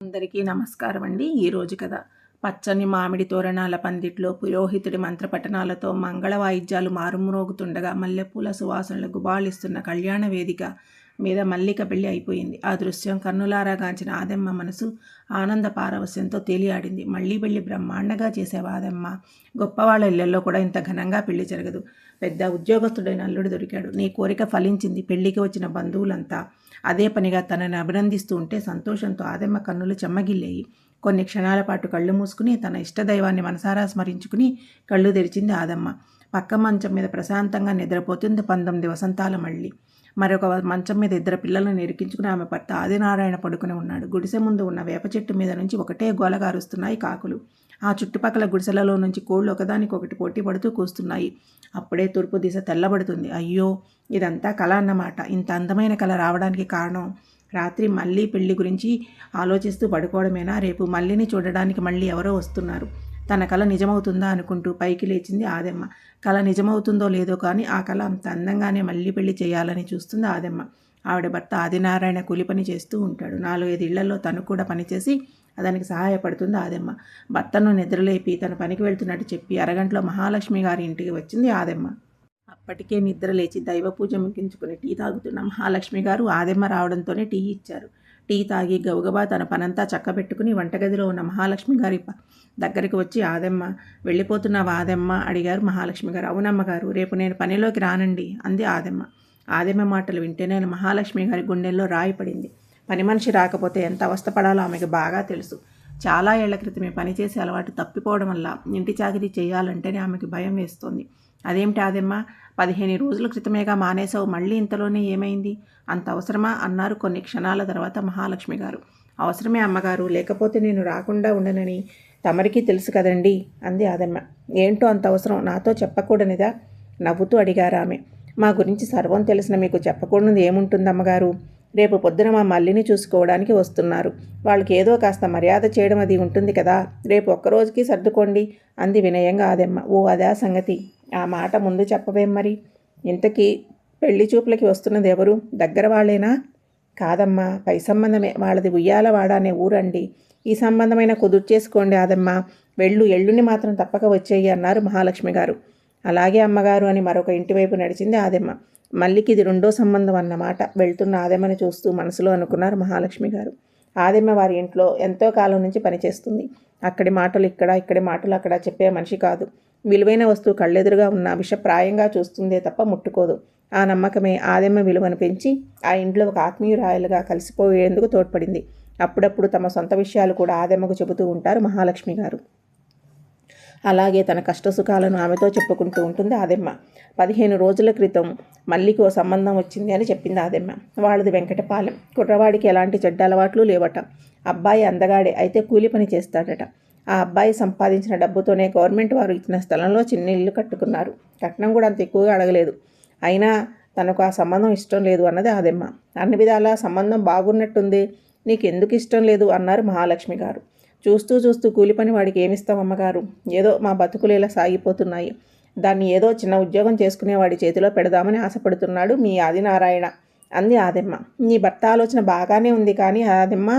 అందరికీ నమస్కారం అండి. ఈరోజు కథ. పచ్చని మామిడి తోరణాల పందిట్లో పురోహితుడి మంత్రపఠనాలతో మంగళ వాయిద్యాలు మారుమ్రోగుతుండగా మల్లెపూల సువాసనలు గుబాళిస్తున్న కళ్యాణ వేదిక మీద మల్లిక పెళ్ళి అయిపోయింది. ఆ దృశ్యం కన్నులారా గాంచిన ఆదమ్మ మనసు ఆనంద పారవస్యంతో తేలియాడింది. మళ్ళీ పెళ్ళి బ్రహ్మాండంగా చేసే ఆదమ్మ. గొప్పవాళ్ళ ఇళ్ళలో కూడా ఇంత ఘనంగా పెళ్ళి జరగదు. పెద్ద ఉద్యోగస్తుడైన అల్లుడు దొరికాడు. నీ కోరిక ఫలించింది పెళ్ళికి వచ్చిన బంధువులంతా. అదే పనిగా తనని అభినందిస్తూ ఉంటే సంతోషంతో ఆదమ్మ కన్నులు చెమ్మగిల్లేయి. కొన్ని క్షణాల పాటు కళ్ళు మూసుకుని తన ఇష్టదైవాన్ని మనసారా స్మరించుకుని కళ్ళు తెరిచింది ఆదమ్మ. పక్క మంచం మీద ప్రశాంతంగా నిద్రపోతుంది పంతొమ్మిది వసంతాల మళ్ళీ. మరొక మంచం మీద ఇద్దరు పిల్లలను ఇరికించుకుని ఆమె భర్త ఆదినారాయణ పడుకుని ఉన్నాడు. గుడిసె ముందు ఉన్న వేప చెట్టు మీద నుంచి ఒకటే గోలగారుస్తున్నాయి కాకులు. ఆ చుట్టుపక్కల గుడిసెలలో నుంచి కోళ్ళు ఒకదానికొకటి పోటీ పడుతూ కూస్తున్నాయి. అప్పుడే తూర్పు దిశ తెల్లబడుతుంది. అయ్యో! ఇదంతా కళ అన్నమాట. ఇంత అందమైన కళ రావడానికి కారణం? రాత్రి మళ్ళీ పెళ్ళి గురించి ఆలోచిస్తూ పడుకోవడమేనా? రేపు మళ్ళీని చూడడానికి మళ్ళీ ఎవరో వస్తున్నారు. తన కళ నిజమవుతుందా అనుకుంటూ పైకి లేచింది ఆదెమ్మ. కళ నిజమవుతుందో లేదో కానీ ఆ కళ అంత అందంగానే మళ్ళీ పెళ్ళి చేయాలని చూస్తుంది ఆదెమ్మ. ఆవిడ భర్త ఆదినారాయణ కూలి పని చేస్తూ ఉంటాడు. నాలుగైదు ఇళ్ళలో తను కూడా పనిచేసి దానికి సహాయపడుతుంది ఆదెమ్మ. భర్తను నిద్రలేపి తన పనికి వెళ్తున్నట్టు చెప్పి అరగంటలో మహాలక్ష్మి గారి ఇంటికి వచ్చింది ఆదెమ్మ. అప్పటికే నిద్ర లేచి దైవ పూజ ముగించుకుని టీ తాగుతున్న మహాలక్ష్మి గారు ఆదెమ్మ రావడంతోనే టీ ఇచ్చారు. టీ తాగి గబగబా తన పనంతా చక్కబెట్టుకుని వంటగదిలో ఉన్న మహాలక్ష్మి గారి దగ్గరికి వచ్చి ఆదెమ్మ వెళ్ళిపోతున్నావా ఆదెమ్మ? అడిగారు మహాలక్ష్మి గారు. అవునమ్మ గారు రేపు నేను పనిలోకి రానండి అంది ఆదెమ్మ. ఆదెమ్మ మాటలు వింటేనే మహాలక్ష్మి గారి గుండెల్లో రాయి పడింది. పని మనిషి రాకపోతే ఎంత అవస్థపడాలో ఆమెకు బాగా తెలుసు. చాలా ఏళ్ళ క్రితమే పనిచేసే అలవాటు తప్పిపోవడం వల్ల ఇంటి చాకరీ చేయాలంటేనే ఆమెకు భయం వేస్తోంది. అదేమిటి ఆదెమ్మ? పదిహేను రోజుల క్రితమేగా మానేసావు మళ్ళీ ఇంతలోనే ఏమైంది? అంత అవసరమా? అన్నారు కొన్ని క్షణాల తర్వాత మహాలక్ష్మి గారు. అవసరమే అమ్మగారు. లేకపోతే నేను రాకుండా ఉండనని తమరికి తెలుసు కదండి అంది ఆదమ్మ. ఏంటో అంత అవసరం నాతో చెప్పకూడనిదా? నవ్వుతూ అడిగారు ఆమె. మా గురించి సర్వం తెలిసిన మీకు చెప్పకూడనిది ఏముంటుందమ్మగారు? రేపు పొద్దున మా మల్లిని చూసుకోవడానికి వస్తున్నారు. వాళ్ళకి ఏదో కాస్త మర్యాద చేయడం అది ఉంటుంది కదా. రేపు ఒక్కరోజుకి సర్దుకోండి అంది వినయంగా ఆదెమ్మ. ఓ అదే సంగతి. ఆ మాట ముందు చెప్పవేం మరి? ఇంతకీ పెళ్ళి చూపులకి వస్తున్నది ఎవరు? దగ్గర వాళ్ళేనా? కాదమ్మా పై సంబంధమే. వాళ్ళది ఉయ్యాలవాడ అనే ఊరండి. ఈ సంబంధమైన కుదురు చేసుకోండి ఆదమ్మ. వెళ్ళు ఎళ్ళుని మాత్రం తప్పక వచ్చేయి అన్నారు మహాలక్ష్మి గారు. అలాగే అమ్మగారు అని మరొక ఇంటివైపు నడిచింది ఆదెమ్మ. మల్లికి ఇది రెండో సంబంధం అన్నమాట. వెళ్తున్న ఆదెమ్మని చూస్తూ మనసులో అనుకున్నారు మహాలక్ష్మి గారు. ఆదెమ్మ వారి ఇంట్లో ఎంతో కాలం నుంచి పనిచేస్తుంది. అక్కడి మాటలు ఇక్కడ ఇక్కడి మాటలు అక్కడ చెప్పే మనిషి కాదు. విలువైన వస్తువు కళ్ళెదురుగా ఉన్న విషప్రాయంగా చూస్తుందే తప్ప ముట్టుకోదు. ఆ నమ్మకమే ఆదెమ్మ విలువను పెంచి ఆ ఇంట్లో ఒక ఆత్మీయురాయలుగా కలిసిపోయేందుకు తోడ్పడింది. అప్పుడప్పుడు తమ సొంత విషయాలు కూడా ఆదెమ్మకు చెబుతూ ఉంటారు మహాలక్ష్మి గారు. అలాగే తన కష్టసుఖాలను ఆమెతో చెప్పుకుంటూ ఉంటుంది ఆదెమ్మ. పదిహేను రోజుల క్రితం మల్లికి ఓ సంబంధం వచ్చింది అని చెప్పింది ఆదెమ్మ. వాళ్ళది వెంకటపాలెం. కుర్రవాడికి ఎలాంటి చెడ్డ అలవాట్లు లేవట. అబ్బాయి అందగాడే అయితే కూలి పని చేస్తాడట. ఆ అబ్బాయి సంపాదించిన డబ్బుతోనే గవర్నమెంట్ వారు ఇచ్చిన స్థలంలో చిన్న ఇల్లు కట్టుకున్నారు. కట్నం కూడా అంత ఎక్కువగా అడగలేదు. అయినా తనకు ఆ సంబంధం ఇష్టం లేదు అన్నది ఆదెమ్మ. అన్ని విధాలా సంబంధం బాగున్నట్టుంది. నీకు ఎందుకు ఇష్టం లేదు అన్నారు మహాలక్ష్మి గారు. చూస్తూ చూస్తూ కూలి పని వాడికి ఏమిస్తాం అమ్మగారు? ఏదో మా బతుకులు ఇలా సాగిపోతున్నాయి. దాన్ని ఏదో చిన్న ఉద్యోగం చేసుకునేవాడి చేతిలో పెడదామని ఆశపడుతున్నాడు మీ ఆదినారాయణ. అంది ఆదెమ్మ. నీ భర్త ఆలోచన బాగానే ఉంది కానీ ఆదెమ్మ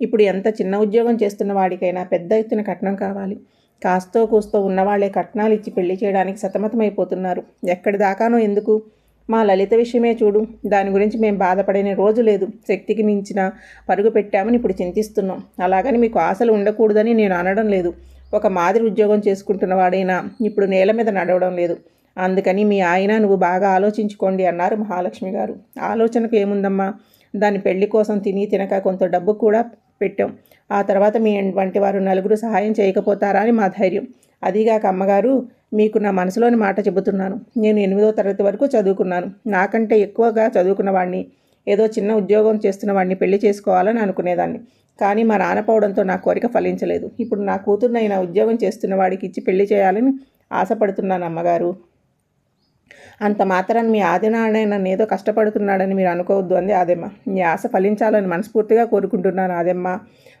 ఇప్పుడు ఎంత చిన్న ఉద్యోగం చేస్తున్న వాడికైనా పెద్ద ఎత్తున కట్నం కావాలి. కాస్తో కూస్తో ఉన్నవాళ్ళే కట్నాలు ఇచ్చి పెళ్ళి చేయడానికి సతమతమైపోతున్నారు. ఎక్కడి దాకానో ఎందుకు? మా లలిత విషయమే చూడు. దాని గురించి మేము బాధపడని రోజు లేదు. శక్తికి మించిన పరుగు పెట్టామని ఇప్పుడు చింతిస్తున్నాం. అలాగని మీకు ఆశలు ఉండకూడదని నేను అనడం లేదు. ఒక మాదిరి ఉద్యోగం చేసుకుంటున్న వాడైనా ఇప్పుడు నేల మీద నడవడం లేదు. అందుకని మీ ఆయన నువ్వు బాగా ఆలోచించుకోండి అన్నారు మహాలక్ష్మి గారు. ఆలోచనకు ఏముందమ్మా? దాని పెళ్ళి కోసం తిని తినక కొంత డబ్బు కూడా పెట్టాం. ఆ తర్వాత మీ వంటి వారు నలుగురు సహాయం చేయకపోతారా అని మా ధైర్యం. అదిగాక అమ్మగారు మీకు నా మనసులోని మాట చెబుతున్నాను. నేను ఎనిమిదో తరగతి వరకు చదువుకున్నాను. నాకంటే ఎక్కువగా చదువుకున్న వాడిని ఏదో చిన్న ఉద్యోగం చేస్తున్న వాడిని పెళ్ళి చేసుకోవాలని అనుకునేదాన్ని. కానీ మా నాన్న పోవడంతో నా కోరిక ఫలించలేదు. ఇప్పుడు నా కూతురునైనా ఉద్యోగం చేస్తున్న వాడికి ఇచ్చి పెళ్ళి చేయాలని ఆశపడుతున్నాను అమ్మగారు. అంత మాత్రాన్ని మీ ఆదినారాయణ నన్ను ఏదో కష్టపడుతున్నాడని మీరు అనుకోవద్దు అంది ఆదెమ్మ. మీ ఆశ ఫలించాలని మనస్ఫూర్తిగా కోరుకుంటున్నాను ఆదెమ్మ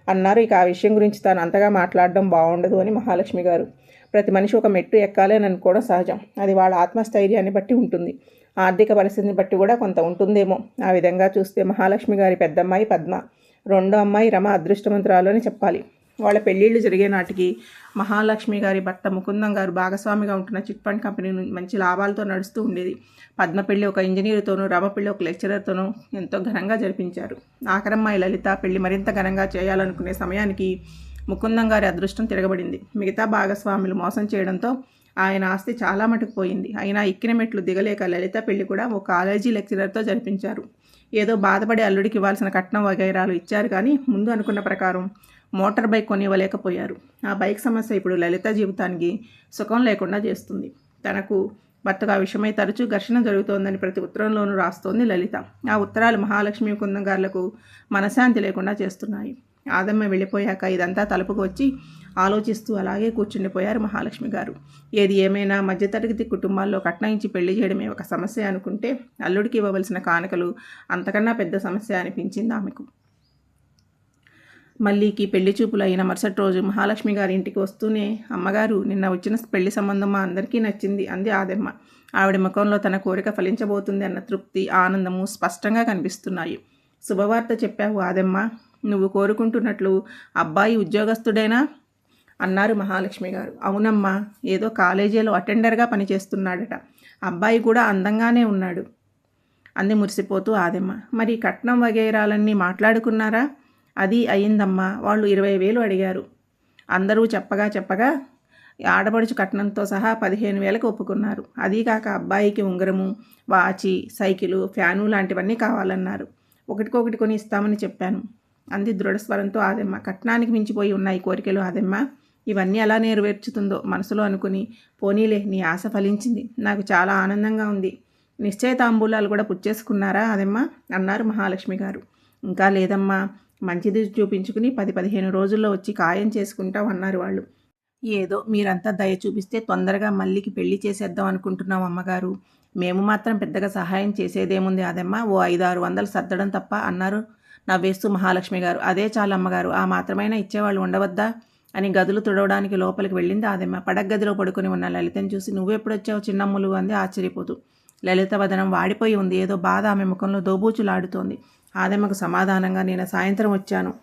అన్నారు. ఇక ఆ విషయం గురించి తాను అంతగా మాట్లాడడం బాగుండదు అని మహాలక్ష్మి గారు. ప్రతి మనిషి ఒక మెట్టు ఎక్కాలి అని అనుకోవడం సహజం. అది వాళ్ళ ఆత్మస్థైర్యాన్ని బట్టి ఉంటుంది. ఆర్థిక పరిస్థితిని బట్టి కూడా కొంత ఉంటుందేమో. ఆ విధంగా చూస్తే మహాలక్ష్మి గారి పెద్దమ్మాయి పద్మ రెండో అమ్మాయి రమ అదృష్టవంతురాలు అని చెప్పాలి. వాళ్ళ పెళ్ళిళ్ళు జరిగే నాటికి మహాలక్ష్మి గారి భర్త ముకుందం గారు భాగస్వామిగా ఉంటున్న చిట్ ఫండ్ కంపెనీ మంచి లాభాలతో నడుస్తూ ఉండేది. పద్మ పెళ్ళి ఒక ఇంజనీర్తోనూ రమ పెళ్ళి ఒక లెక్చరర్తోనూ ఎంతో ఘనంగా జరిపించారు. ఆఖరమ్మాయి లలిత పెళ్ళి మరింత ఘనంగా చేయాలనుకునే సమయానికి ముకుందం గారి అదృష్టం తిరగబడింది. మిగతా భాగస్వాములు మోసం చేయడంతో ఆయన ఆస్తి చాలా మటుకు పోయింది. అయినా ఎక్కిన మెట్లు దిగలేక లలిత పెళ్ళి కూడా ఓ కాలేజీ లెక్చరర్తో జరిపించారు. ఏదో బాధపడి అల్లుడికి ఇవ్వాల్సిన కట్నం వగైరాలు ఇచ్చారు కానీ ముందు అనుకున్న ప్రకారం మోటార్ బైక్ కొనివ్వలేకపోయారు. ఆ బైక్ సమస్య ఇప్పుడు లలిత జీవితానికి సుఖం లేకుండా చేస్తుంది. తనకు భర్తగా విషయమై తరచూ ఘర్షణ జరుగుతోందని ప్రతి ఉత్తరంలోనూ రాస్తోంది లలిత. ఆ ఉత్తరాలు మహాలక్ష్మి కుందం గారులకు మనశాంతి లేకుండా చేస్తున్నాయి. ఆదమ్మ వెళ్ళిపోయాక ఇదంతా తలుపుకు వచ్చి ఆలోచిస్తూ అలాగే కూర్చుండిపోయారు మహాలక్ష్మి గారు. ఏది ఏమైనా మధ్యతరగతి కుటుంబాల్లో కట్నాయించి పెళ్ళి చేయడమే ఒక సమస్య అనుకుంటే అల్లుడికి ఇవ్వవలసిన కానుకలు అంతకన్నా పెద్ద సమస్య అనిపించింది ఆమెకు. మల్లికి పెళ్ళి చూపులు అయిన మరుసటి రోజు మహాలక్ష్మి గారి ఇంటికి వస్తూనే అమ్మగారు నిన్న వచ్చిన పెళ్ళి సంబంధం మా అందరికీ నచ్చింది అంది ఆదమ్మ. ఆవిడ ముఖంలో తన కోరిక ఫలించబోతుంది అన్న తృప్తి ఆనందము స్పష్టంగా కనిపిస్తున్నాయి. శుభవార్త చెప్పావు ఆదమ్మ. నువ్వు కోరుకుంటున్నట్లు అబ్బాయి ఉద్యోగస్తుడేనా? అన్నారు మహాలక్ష్మి గారు. అవునమ్మా ఏదో కాలేజీలో అటెండర్గా పనిచేస్తున్నాడట. అబ్బాయి కూడా అందంగానే ఉన్నాడు. అంది మురిసిపోతూ ఆదెమ్మ. మరి కట్నం వగైరాలన్నీ మాట్లాడుకున్నారా? అది అయిందమ్మా వాళ్ళు ఇరవై వేలు అడిగారు. అందరూ చెప్పగా చెప్పగా ఆడపడుచు కట్నంతో సహా పదిహేను వేలకు ఒప్పుకున్నారు. అదీ కాక అబ్బాయికి ఉంగరము వాచి సైకిలు ఫ్యాను లాంటివన్నీ కావాలన్నారు. ఒకటికొకటి కొని ఇస్తామని చెప్పాను. అంది దృఢస్వరంతో ఆదెమ్మ. కట్నానికి మించిపోయి ఉన్నాయి కోరికలు ఆదెమ్మ ఇవన్నీ ఎలా నెరవేర్చుతుందో మనసులో అనుకుని పోనీలే నీ ఆశ ఫలించింది. నాకు చాలా ఆనందంగా ఉంది. నిశ్చయతాంబూలాలు కూడా పుచ్చేసుకున్నారా అదమ్మా అన్నారు మహాలక్ష్మి గారు. ఇంకా లేదమ్మా మంచిది చూపించుకుని పది పదిహేను రోజుల్లో వచ్చి ఖాయం చేసుకుంటాం అన్నారు వాళ్ళు. ఏదో మీరంతా దయ చూపిస్తే తొందరగా మల్లికి పెళ్ళి చేసేద్దాం అనుకుంటున్నాం అమ్మగారు. మేము మాత్రం పెద్దగా సహాయం చేసేదేముంది అదమ్మా ఓ ఐదారు వందలు సర్దడం తప్ప అన్నారు నవ్వేస్తూ మహాలక్ష్మి గారు. అదే చాలు అమ్మగారు ఆ మాత్రమైనా ఇచ్చేవాళ్ళు ఉండవద్దా? అని గదులు తుడవడానికి లోపలికి వెళ్ళింది ఆదమ్మ. పడగదిలో పడుకుని ఉన్న లలితను చూసి నువ్వెప్పుడొచ్చావు చిన్నమ్ములు? అంది ఆశ్చర్యపోతూ. లలిత వదనం వాడిపోయి ఉంది. ఏదో బాధ ఆమె ముఖంలో దోబూచులాడుతోంది. ఆదమ్మకు సమాధానంగా నేను సాయంత్రం వచ్చాను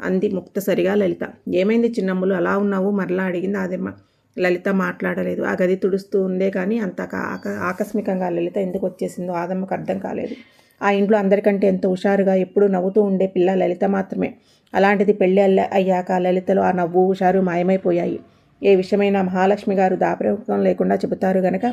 అంది ముక్తసరిగా లలిత. ఏమైంది చిన్నమ్ములు? అలా ఉన్నావు? మరలా అడిగింది ఆదమ్మ. లలిత మాట్లాడలేదు. ఆ గది తుడుస్తూ ఉందే కానీ అంత ఆక ఆకస్మికంగా లలిత ఎందుకు వచ్చేసిందో ఆదమ్మకు అర్థం కాలేదు. ఆ ఇంట్లో అందరికంటే ఎంతో హుషారుగా ఎప్పుడూ నవ్వుతూ ఉండే పిల్ల లలిత మాత్రమే. అలాంటిది పెళ్ళి అల్ల అయ్యాక లలితలో ఆ నవ్వు హుషారు మాయమైపోయాయి. ఏ విషయమైనా మహాలక్ష్మి గారు దాపరికం లేకుండా చెబుతారు గనక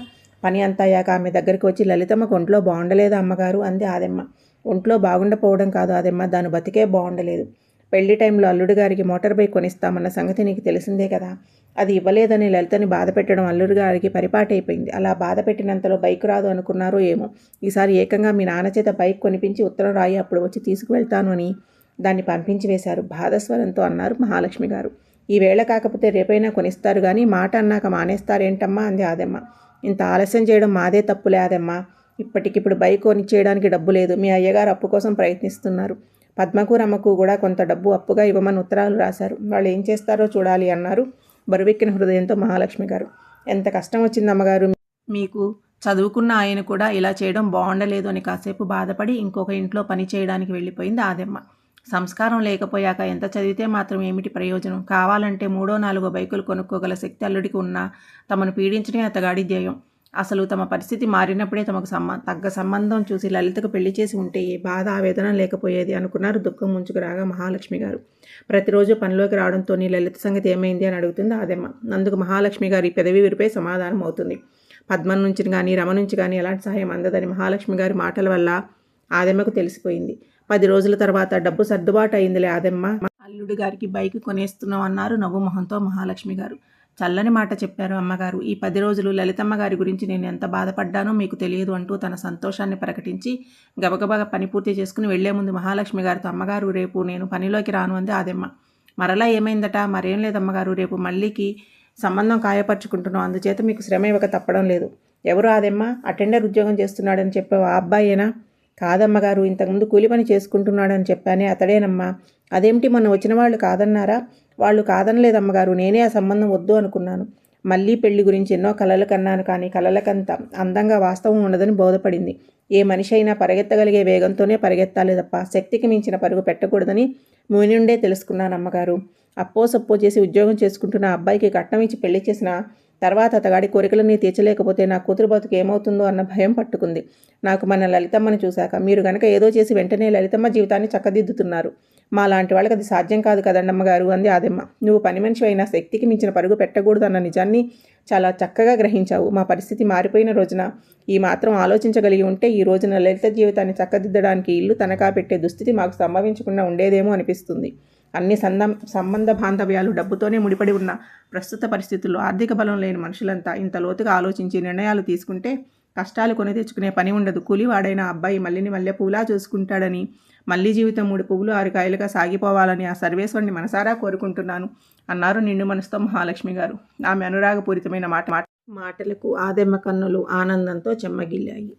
పని అంతా అయ్యాక ఆమె దగ్గరికి వచ్చి లలితమ్మకు ఒంట్లో బాగుండలేదు అమ్మగారు? అంది ఆదమ్మ. ఒంట్లో బాగుండపోవడం కాదు ఆదమ్మ దాని బతికే బాగుండలేదు. పెళ్ళి టైంలో అల్లుడు గారికి మోటార్ బైక్ కొనిస్తామన్న సంగతి నీకు తెలిసిందే కదా? అది ఇవ్వలేదని లలితని బాధ పెట్టడం అల్లుడు గారికి పరిపాటైపోయింది. అలా బాధ పెట్టినంతలో బైక్ రాదు అనుకున్నారో ఏమో? ఈసారి ఏకంగా మీ నాన్న చేత బైక్ కొనిపించి ఉత్తరం రాయి అప్పుడు వచ్చి తీసుకువెళ్తాను అని దాన్ని పంపించి వేశారు. బాధస్వరంతో అన్నారు మహాలక్ష్మి గారు. ఈ వేళ కాకపోతే రేపైనా కొనిస్తారు కానీ మాట అన్నాక మానేస్తారేంటమ్మా అంది ఆదమ్మ. ఇంత ఆలస్యం చేయడం మాదే తప్పులే ఆదమ్మ. ఇప్పటికిప్పుడు బైక్ కొనిచ్చేయడానికి డబ్బు లేదు. మీ అయ్యగారు అప్పు కోసం ప్రయత్నిస్తున్నారు. పద్మకు రమ్మకు కూడా కొంత డబ్బు అప్పుగా ఇవ్వమని ఉత్తరాలు రాశారు. వాళ్ళు ఏం చేస్తారో చూడాలి అన్నారు బరువెక్కిన హృదయంతో మహాలక్ష్మి గారు. ఎంత కష్టం వచ్చింది అమ్మగారు? మీకు చదువుకున్న ఆయన కూడా ఇలా చేయడం బాగుండలేదు అని కాసేపు బాధపడి ఇంకొక ఇంట్లో పని చేయడానికి వెళ్ళిపోయింది ఆదెమ్మ. సంస్కారం లేకపోయాక ఎంత చదివితే మాత్రం ఏమిటి ప్రయోజనం? కావాలంటే మూడో నాలుగో బైకులు కొనుక్కోగల శక్తి అల్లుడికి ఉన్నా తమను పీడించడమే అతగాడి ధ్యేయం. అసలు తమ పరిస్థితి మారినప్పుడే తమకు సంబ తగ్గ సంబంధం చూసి లలితకు పెళ్ళి చేసి ఉంటే ఏ బాధ ఆవేదన లేకపోయేది అనుకున్నారు దుఃఖం ముంచుకు రాగా మహాలక్ష్మి గారు. ప్రతిరోజు పనిలోకి రావడంతో నీ లలిత సంగతి ఏమైంది అని అడుగుతుంది ఆదమ్మ. అందుకు మహాలక్ష్మి గారి పెదవి విరిపై సమాధానం అవుతుంది. పద్మం నుంచి కానీ రమ నుంచి కానీ ఎలాంటి సహాయం అందదని మహాలక్ష్మి గారి మాటల వల్ల ఆదెమ్మకు తెలిసిపోయింది. పది రోజుల తర్వాత డబ్బు సర్దుబాటు అయిందిలే ఆదెమ్మ. అల్లుడు గారికి బైక్ కొనేస్తున్నాం అన్నారు నవ్వు మొహంతో మహాలక్ష్మి గారు. చల్లని మాట చెప్పారు అమ్మగారు. ఈ పది రోజులు లలితమ్మ గారి గురించి నేను ఎంత బాధపడ్డానో మీకు తెలియదు అంటూ తన సంతోషాన్ని ప్రకటించి గబగబగా పని పూర్తి చేసుకుని వెళ్ళే ముందు మహాలక్ష్మి గారితో అమ్మగారు రేపు నేను పనిలోకి రాను అంది ఆదెమ్మ. మరలా ఏమైందట? మరేం లేదు అమ్మగారు రేపు మళ్ళీకి సంబంధం కాయపరుచుకుంటున్నాం అందుచేత మీకు శ్రమ ఇవ్వక తప్పడం లేదు. ఎవరు ఆదెమ్మ? అటెండర్ ఉద్యోగం చేస్తున్నాడని చెప్పావు. ఆ అబ్బాయేనా? కాదమ్మగారు ఇంతకుముందు కూలి పని చేసుకుంటున్నాడని చెప్పానే అతడేనమ్మా. అదేమిటి మొన్న వచ్చిన వాళ్ళు కాదన్నారా? వాళ్ళు కాదనలేదమ్మగారు నేనే ఆ సంబంధం వద్దు అనుకున్నాను. మళ్ళీ పెళ్ళి గురించి ఎన్నో కలలు కన్నాను కానీ కలలకంత అందంగా వాస్తవం ఉండదని బోధపడింది. ఏ మనిషి అయినా పరిగెత్తగలిగే వేగంతోనే పరిగెత్తాలి తప్ప శక్తికి మించిన పరుగు పెట్టకూడదని మునిండే నుండే తెలుసుకున్నాను అమ్మగారు అప్పో సప్పో చేసి ఉద్యోగం చేసుకుంటున్న అబ్బాయికి కట్నం ఇచ్చి పెళ్ళి చేసిన తర్వాత అతగాడి కోరికలన్నీ తీర్చలేకపోతే నా కూతురు బతుకు ఏమవుతుందో అన్న భయం పట్టుకుంది. నాకు మన లలితమ్మని చూశాక మీరు గనక ఏదో చేసి వెంటనే లలితమ్మ జీవితాన్ని చక్కదిద్దుతున్నారు. మా లాంటి వాళ్ళకి అది సాధ్యం కాదు కదండమ్మ గారు అంది ఆదమ్మ. నువ్వు పని మనిషి అయినా శక్తికి మించిన పరుగు పెట్టకూడదు అన్న నిజాన్ని చాలా చక్కగా గ్రహించావు. మా పరిస్థితి మారిపోయిన రోజున ఈ మాత్రం ఆలోచించగలిగి ఉంటే ఈ రోజున లలిత జీవితాన్ని చక్కదిద్దడానికి ఇల్లు తనఖా పెట్టే దుస్థితి మాకు సంభవించకుండా ఉండేదేమో అనిపిస్తుంది. అన్ని సంద సంబంధ బాంధవ్యాలు డబ్బుతోనే ముడిపడి ఉన్న ప్రస్తుత పరిస్థితుల్లో ఆర్థిక బలం లేని మనుషులంతా ఇంత లోతుగా ఆలోచించి నిర్ణయాలు తీసుకుంటే కష్టాలు కొని తెచ్చుకునే పని ఉండదు. కూలివాడైన అబ్బాయి మల్లిని మల్లె పూలా చూసుకుంటాడని మళ్ళీ జీవితం మూడు పువ్వులు ఆరు కాయలుగా సాగిపోవాలని ఆ సర్వేశ్వరుని మనసారా కోరుకుంటున్నాను అన్నారు నిండు మనసుతో మహాలక్ష్మి గారు. ఆమె అనురాగపూరితమైన మాట మాటలకు ఆదెమ్మ కన్నులు ఆనందంతో చెమ్మగిల్లాయి.